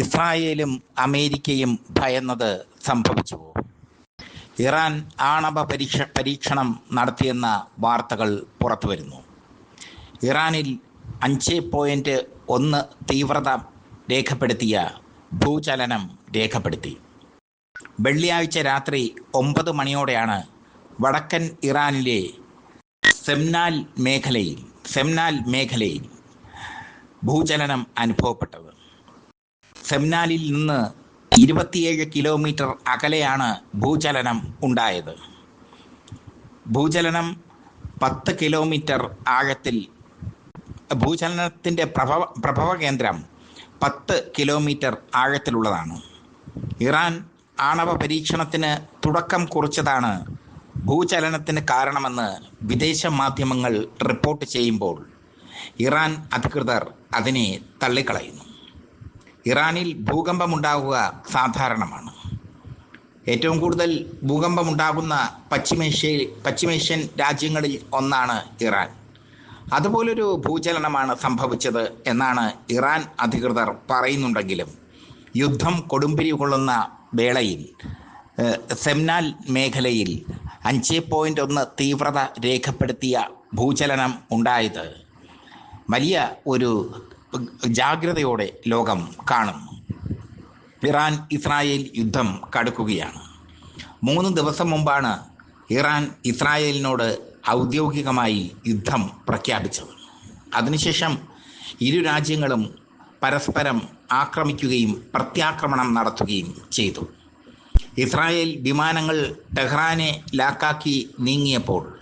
ഇസ്രായേലും അമേരിക്കയും ഭയന്നത് സംഭവിച്ചു. ഇറാൻ ആണവ പരീക്ഷ പരീക്ഷണം നടത്തിയെന്ന വാർത്തകൾ പുറത്തു വരുന്നു ഇറാനിൽ അഞ്ച് പോയിന്റ് ഒന്ന് തീവ്രത രേഖപ്പെടുത്തിയ ഭൂചലനം രേഖപ്പെടുത്തി. വെള്ളിയാഴ്ച രാത്രി ഒമ്പത് മണിയോടെയാണ് വടക്കൻ ഇറാനിലെ സെംനാൽ മേഖലയിൽ സെംനാൽ മേഖലയിൽ ഭൂചലനം അനുഭവപ്പെട്ടത്. സെംനാലിൽ നിന്ന് ഇരുപത്തിയേഴ് കിലോമീറ്റർ അകലെയാണ് ഭൂചലനം ഉണ്ടായത്. ഭൂചലനം പത്ത് കിലോമീറ്റർ ആഴത്തിൽ ഭൂചലനത്തിന്റെ പ്രഭവ പ്രഭവ കേന്ദ്രം പത്ത് കിലോമീറ്റർ ആഴത്തിലുള്ളതാണ്. ഇറാൻ ആണവ പരീക്ഷണത്തിന് തുടക്കം കുറിച്ചതാണ് ഭൂചലനത്തിന് കാരണമെന്ന് വിദേശ മാധ്യമങ്ങൾ റിപ്പോർട്ട് ചെയ്യുമ്പോൾ ഇറാൻ അധികൃതർ അതിനെ തള്ളിക്കളയുന്നു. ഇറാനിൽ ഭൂകമ്പമുണ്ടാകുക സാധാരണമാണ്. ഏറ്റവും കൂടുതൽ ഭൂകമ്പമുണ്ടാകുന്ന പശ്ചിമേഷ്യ പശ്ചിമേഷ്യൻ രാജ്യങ്ങളിൽ ഒന്നാണ് ഇറാൻ. അതുപോലൊരു ഭൂചലനമാണ് സംഭവിച്ചത് എന്നാണ് ഇറാൻ അധികൃതർ പറയുന്നുണ്ടെങ്കിലും യുദ്ധം കൊടുമ്പിരി കൊള്ളുന്ന വേളയിൽ സെംനാൽ മേഖലയിൽ അഞ്ച് പോയിന്റ് ഒന്ന് തീവ്രത രേഖപ്പെടുത്തിയ ഭൂചലനം ഉണ്ടായത് വലിയ ഒരു ജാഗ്രതയോടെ ലോകം കാണും. ഇറാൻ ഇസ്രായേൽ യുദ്ധം കടുക്കുകയാണ്. മൂന്ന് ദിവസം മുമ്പാണ് ഇറാൻ ഇസ്രായേലിനോട് ഔദ്യോഗികമായി യുദ്ധം പ്രഖ്യാപിച്ചത്. അതിനുശേഷം ഇരു രാജ്യങ്ങളും പരസ്പരം ആക്രമിക്കുകയും പ്രത്യാക്രമണം നടത്തുകയും ചെയ്തു. ഇസ്രായേൽ വിമാനങ്ങൾ ടെഹ്റാനെ ലാക്കാക്കി നീങ്ങിയപ്പോൾ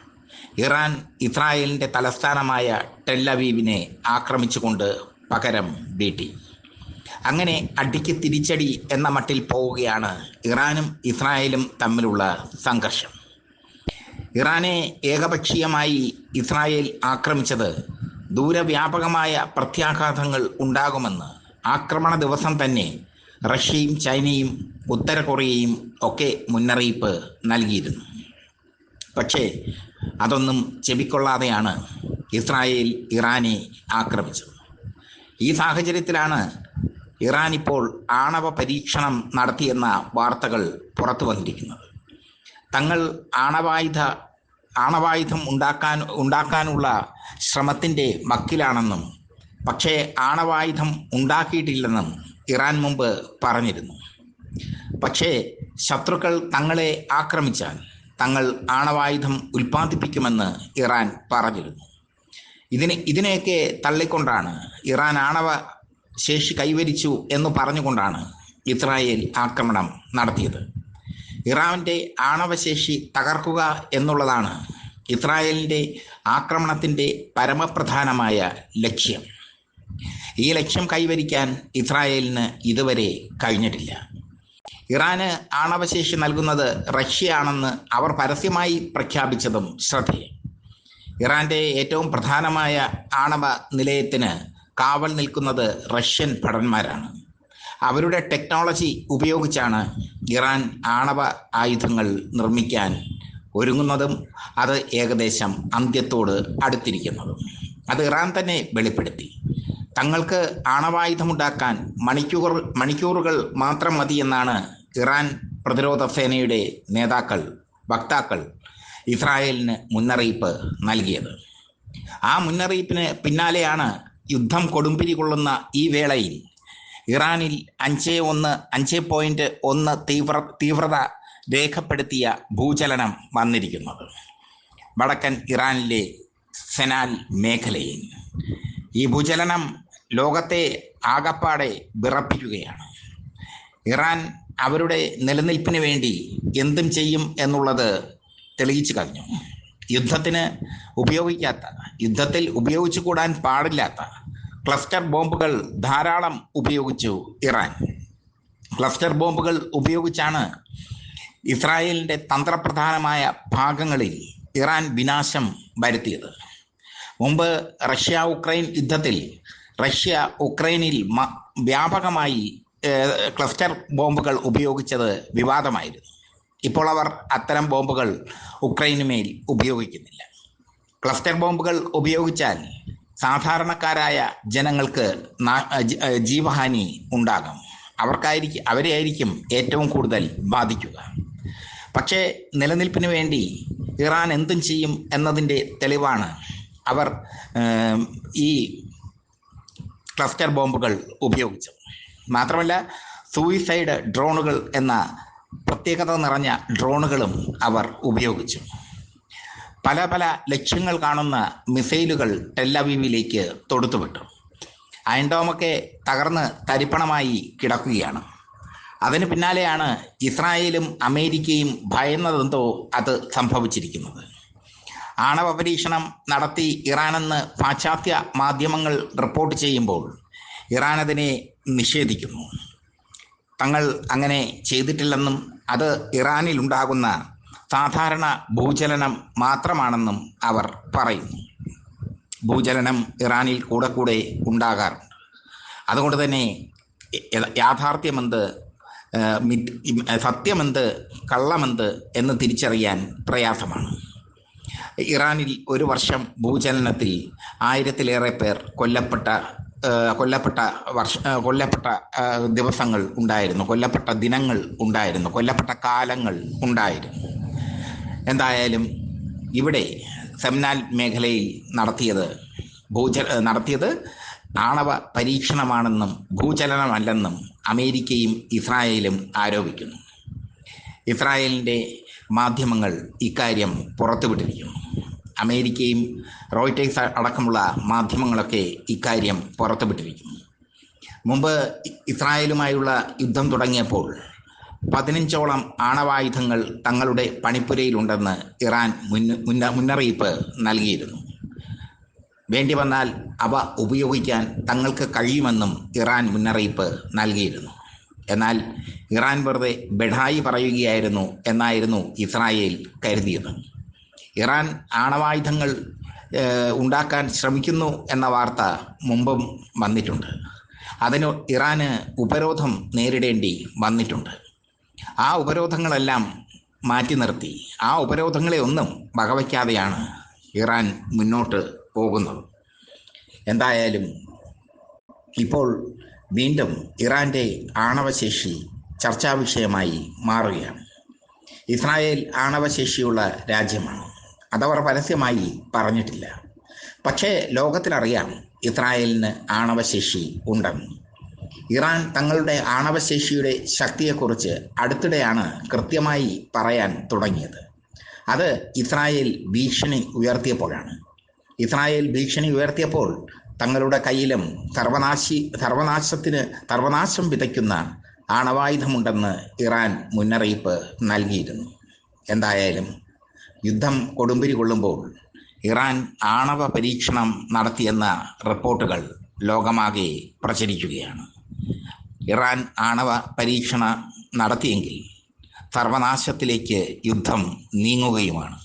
ഇറാൻ ഇസ്രായേലിന്റെ തലസ്ഥാനമായ ടെല്ലവീവിനെ ആക്രമിച്ചുകൊണ്ട് പകരം വീട്ടി അങ്ങനെ അടിക്ക് തിരിച്ചടി എന്ന മട്ടിൽ പോവുകയാണ് ഇറാനും ഇസ്രായേലും തമ്മിലുള്ള സംഘർഷം. ഇറാനെ ഏകപക്ഷീയമായി ഇസ്രായേൽ ആക്രമിച്ചത് ദൂരവ്യാപകമായ പ്രത്യാഘാതങ്ങൾ ഉണ്ടാകുമെന്ന് ആക്രമണ ദിവസം തന്നെ റഷ്യയും ചൈനയും ഉത്തര കൊറിയയും ഒക്കെ മുന്നറിയിപ്പ് നൽകിയിരുന്നു. പക്ഷേ അതൊന്നും ചെവിക്കൊള്ളാതെയാണ് ഇസ്രായേൽ ഇറാനെ ആക്രമിച്ചത്. ഈ സാഹചര്യത്തിലാണ് ഇറാൻ ഇപ്പോൾ ആണവ പരീക്ഷണം നടത്തിയെന്ന വാർത്തകൾ പുറത്തു വന്നിരിക്കുന്നത്. തങ്ങൾ ആണവായുധ ആണവായുധം ഉണ്ടാക്കാൻ ഉണ്ടാക്കാനുള്ള ശ്രമത്തിന്റെ മക്കിലാണെന്നും പക്ഷേ ആണവായുധം ഉണ്ടാക്കിയിട്ടില്ലെന്നും ഇറാൻ മുമ്പ് പറഞ്ഞിരുന്നു. പക്ഷേ ശത്രുക്കൾ തങ്ങളെ ആക്രമിച്ചാൽ തങ്ങൾ ആണവായുധം ഉൽപ്പാദിപ്പിക്കുമെന്ന് ഇറാൻ പറഞ്ഞിരുന്നു. ഇതിനെ ഇതിനെയൊക്കെ തള്ളിക്കൊണ്ടാണ് ഇറാൻ ആണവ ശേഷി കൈവരിച്ചു എന്ന് പറഞ്ഞുകൊണ്ടാണ് ഇസ്രായേൽ ആക്രമണം നടത്തിയത്. ഇറാന്റെ ആണവശേഷി തകർക്കുക എന്നുള്ളതാണ് ഇസ്രായേലിന്റെ ആക്രമണത്തിന്റെ പരമപ്രധാനമായ ലക്ഷ്യം. ഈ ലക്ഷ്യം കൈവരിക്കാൻ ഇസ്രായേലിന് ഇതുവരെ കഴിഞ്ഞിട്ടില്ല. ഇറാന് ആണവശേഷി നൽകുന്നത് റഷ്യയാണെന്ന് അവർ പരസ്യമായി പ്രഖ്യാപിച്ചതും ശ്രദ്ധേയം. ഇറാന്റെ ഏറ്റവും പ്രധാനമായ ആണവ നിലയത്തിന് കാവൽ നിൽക്കുന്നത് റഷ്യൻ ഭടന്മാരാണ്. അവരുടെ ടെക്നോളജി ഉപയോഗിച്ചാണ് ഇറാൻ ആണവ ആയുധങ്ങൾ നിർമ്മിക്കാൻ ഒരുങ്ങുന്നതും അത് ഏകദേശം അന്ത്യത്തോട് അടുത്തിരിക്കുന്നതും. അത് ഇറാൻ തന്നെ വെളിപ്പെടുത്തി. തങ്ങൾക്ക് ആണവായുധമുണ്ടാക്കാൻ മണിക്കൂർ മണിക്കൂറുകൾ മാത്രം മതിയെന്നാണ് ഇറാൻ പ്രതിരോധ സേനയുടെ നേതാക്കൾ വക്താക്കൾ ഇസ്രായേലിന് മുന്നറിയിപ്പ് നൽകിയത്. ആ മുന്നറിയിപ്പിന് പിന്നാലെയാണ് യുദ്ധം കൊടുമ്പിരി കൊള്ളുന്ന ഈ വേളയിൽ ഇറാനിൽ അഞ്ച് ഒന്ന് അഞ്ച് പോയിന്റ് ഒന്ന് തീവ്ര തീവ്രത രേഖപ്പെടുത്തിയ ഭൂചലനം വന്നിരിക്കുന്നത്. വടക്കൻ ഇറാനിലെ സെനാൽ മേഖലയിൽ. ഈ ഭൂചലനം ലോകത്തെ ആകപ്പാടെ വിറപ്പിക്കുകയാണ്. ഇറാൻ അവരുടെ നിലനിൽപ്പിന് വേണ്ടി എന്തും ചെയ്യും എന്നുള്ളത് തെളിയിച്ചു കഴിഞ്ഞു യുദ്ധത്തിന് ഉപയോഗിക്കാത്ത യുദ്ധത്തിൽ ഉപയോഗിച്ചു കൂടാൻ പാടില്ലാത്ത ക്ലസ്റ്റർ ബോംബുകൾ ധാരാളം ഉപയോഗിച്ചു ഇറാൻ. ക്ലസ്റ്റർ ബോംബുകൾ ഉപയോഗിച്ചാണ് ഇസ്രായേലിന്റെ തന്ത്രപ്രധാനമായ ഭാഗങ്ങളിൽ ഇറാൻ വിനാശം വരുത്തിയത്. മുമ്പ് റഷ്യ ഉക്രൈൻ യുദ്ധത്തിൽ റഷ്യ ഉക്രൈനിൽ വ്യാപകമായി ക്ലസ്റ്റർ ബോംബുകൾ ഉപയോഗിച്ചത് വിവാദമായിരുന്നു. ഇപ്പോൾ അവർ അത്തരം ബോംബുകൾ ഉക്രൈനുമേൽ ഉപയോഗിക്കുന്നില്ല. ക്ലസ്റ്റർ ബോംബുകൾ ഉപയോഗിച്ചാൽ സാധാരണക്കാരായ ജനങ്ങൾക്ക് ജീവഹാനി ഉണ്ടാകും. അവർക്കായിരിക്കും അവരെയായിരിക്കും ഏറ്റവും കൂടുതൽ ബാധിക്കുക. പക്ഷേ നിലനിൽപ്പിന് വേണ്ടി ഇറാൻ എന്തും ചെയ്യും എന്നതിന്റെ തെളിവാണ് അവർ ഈ ക്ലസ്റ്റർ ബോംബുകൾ ഉപയോഗിച്ചത്. മാത്രമല്ല സൂയിസൈഡ് ഡ്രോണുകൾ എന്ന പ്രത്യേകത നിറഞ്ഞ ഡ്രോണുകളും അവർ ഉപയോഗിച്ചു. പല പല ലക്ഷ്യങ്ങൾ കാണുന്ന മിസൈലുകൾ ടെല്ലവീവിലേക്ക് തൊടുത്തുവിട്ടു. അയൻഡോമൊക്കെ തകർന്ന് തരിപ്പണമായി കിടക്കുകയാണ്. അതിന് പിന്നാലെയാണ് ഇസ്രായേലും അമേരിക്കയും ഭയന്നതെന്തോ അത് സംഭവിച്ചിരിക്കുന്നത്. ആണവ പരീക്ഷണം നടത്തി ഇറാനെന്ന് പാശ്ചാത്യ മാധ്യമങ്ങൾ റിപ്പോർട്ട് ചെയ്യുമ്പോൾ ഇറാൻ അതിനെ നിഷേധിക്കുന്നു. തങ്ങൾ അങ്ങനെ ചെയ്തിട്ടില്ലെന്നും അത് ഇറാനിൽ ഉണ്ടാകുന്ന സാധാരണ ഭൂചലനം മാത്രമാണെന്നും അവർ പറയുന്നു. ഭൂചലനം ഇറാനിൽ കൂടെ കൂടെ ഉണ്ടാകാറുണ്ട്. അതുകൊണ്ട് തന്നെ യാഥാർത്ഥ്യമെന്ത് സത്യമെന്ത് കള്ളമെന്ത് എന്ന് തിരിച്ചറിയാൻ പ്രയാസമാണ്. ഇറാനിൽ ഒരു വർഷം ഭൂചലനത്തിൽ ആയിരത്തിലേറെ പേർ കൊല്ലപ്പെട്ട കൊല്ലപ്പെട്ട വർഷ കൊല്ലപ്പെട്ട ദിവസങ്ങൾ ഉണ്ടായിരുന്നു. കൊല്ലപ്പെട്ട ദിനങ്ങൾ ഉണ്ടായിരുന്നു. കൊല്ലപ്പെട്ട കാലങ്ങൾ ഉണ്ടായിരുന്നു. എന്തായാലും ഇവിടെ സെമിനാൽ മേഖലയിൽ നടത്തിയത് ഭൂച നടത്തിയത് ആണവ പരീക്ഷണമാണെന്നും ഭൂചലനമല്ലെന്നും അമേരിക്കയും ഇസ്രായേലും ആരോപിക്കുന്നു. ഇസ്രായേലിന്റെ മാധ്യമങ്ങൾ ഇക്കാര്യം പുറത്തുവിട്ടിരിക്കുന്നു. അമേരിക്കയും റോയിറ്റേഴ്സ് അടക്കമുള്ള മാധ്യമങ്ങളൊക്കെ ഇക്കാര്യം പുറത്തുവിട്ടിരിക്കുന്നു. മുമ്പ് ഇസ്രായേലുമായുള്ള യുദ്ധം തുടങ്ങിയപ്പോൾ പതിനഞ്ചോളം ആണവായുധങ്ങൾ തങ്ങളുടെ പണിപ്പുരയിലുണ്ടെന്ന് ഇറാൻ മുന്ന മുന്നറിയിപ്പ് നൽകിയിരുന്നു. വേണ്ടി വന്നാൽ അവ ഉപയോഗിക്കാൻ തങ്ങൾക്ക് കഴിയുമെന്നും ഇറാൻ മുന്നറിയിപ്പ് നൽകിയിരുന്നു. എന്നാൽ ഇറാൻ വെറുതെ ബെഡായി പറയുകയായിരുന്നു എന്നായിരുന്നു ഇസ്രായേൽ കരുതിയത്. ഇറാൻ ആണവായുധങ്ങൾ ഉണ്ടാക്കാൻ ശ്രമിക്കുന്നു എന്ന വാർത്ത മുമ്പും വന്നിട്ടുണ്ട്. അതിന് ഇറാന് ഉപരോധം നേരിടേണ്ടി വന്നിട്ടുണ്ട്. ആ ഉപരോധങ്ങളെല്ലാം മാറ്റി നിർത്തി. ആ ഉപരോധങ്ങളെ ഒന്നും വകവയ്ക്കാതെയാണ് ഇറാൻ മുന്നോട്ട് പോകുന്നത്. എന്തായാലും ഇപ്പോൾ വീണ്ടും ഇറാന്റെ ആണവശേഷി ചർച്ചാ വിഷയമായി മാറുകയാണ്. ഇസ്രായേൽ ആണവശേഷിയുള്ള രാജ്യമാണ്. അതവർ പരസ്യമായി പറഞ്ഞിട്ടില്ല. പക്ഷേ ലോകത്തിനറിയാം ഇസ്രായേലിന് ആണവശേഷി ഉണ്ടെന്ന്. ഇറാൻ തങ്ങളുടെ ആണവശേഷിയുടെ ശക്തിയെക്കുറിച്ച് അടുത്തിടെയാണ് കൃത്യമായി പറയാൻ തുടങ്ങിയത്. അത് ഇസ്രായേൽ ഭീഷണി ഉയർത്തിയപ്പോഴാണ്. ഇസ്രായേൽ ഭീഷണി ഉയർത്തിയപ്പോൾ തങ്ങളുടെ കയ്യിലും സർവനാശി സർവനാശത്തിന് സർവനാശം വിതയ്ക്കുന്ന ആണവായുധമുണ്ടെന്ന് ഇറാൻ മുന്നറിയിപ്പ് നൽകിയിരുന്നു. എന്തായാലും യുദ്ധം കൊടുമ്പിരി കൊള്ളുമ്പോൾ ഇറാൻ ആണവ പരീക്ഷണം നടത്തിയെന്ന റിപ്പോർട്ടുകൾ ലോകമാകെ പ്രചരിക്കുകയാണ്. ഇറാൻ ആണവ പരീക്ഷണം നടത്തിയെങ്കിൽ സർവനാശത്തിലേക്ക് യുദ്ധം നീങ്ങുകയുമാണ്.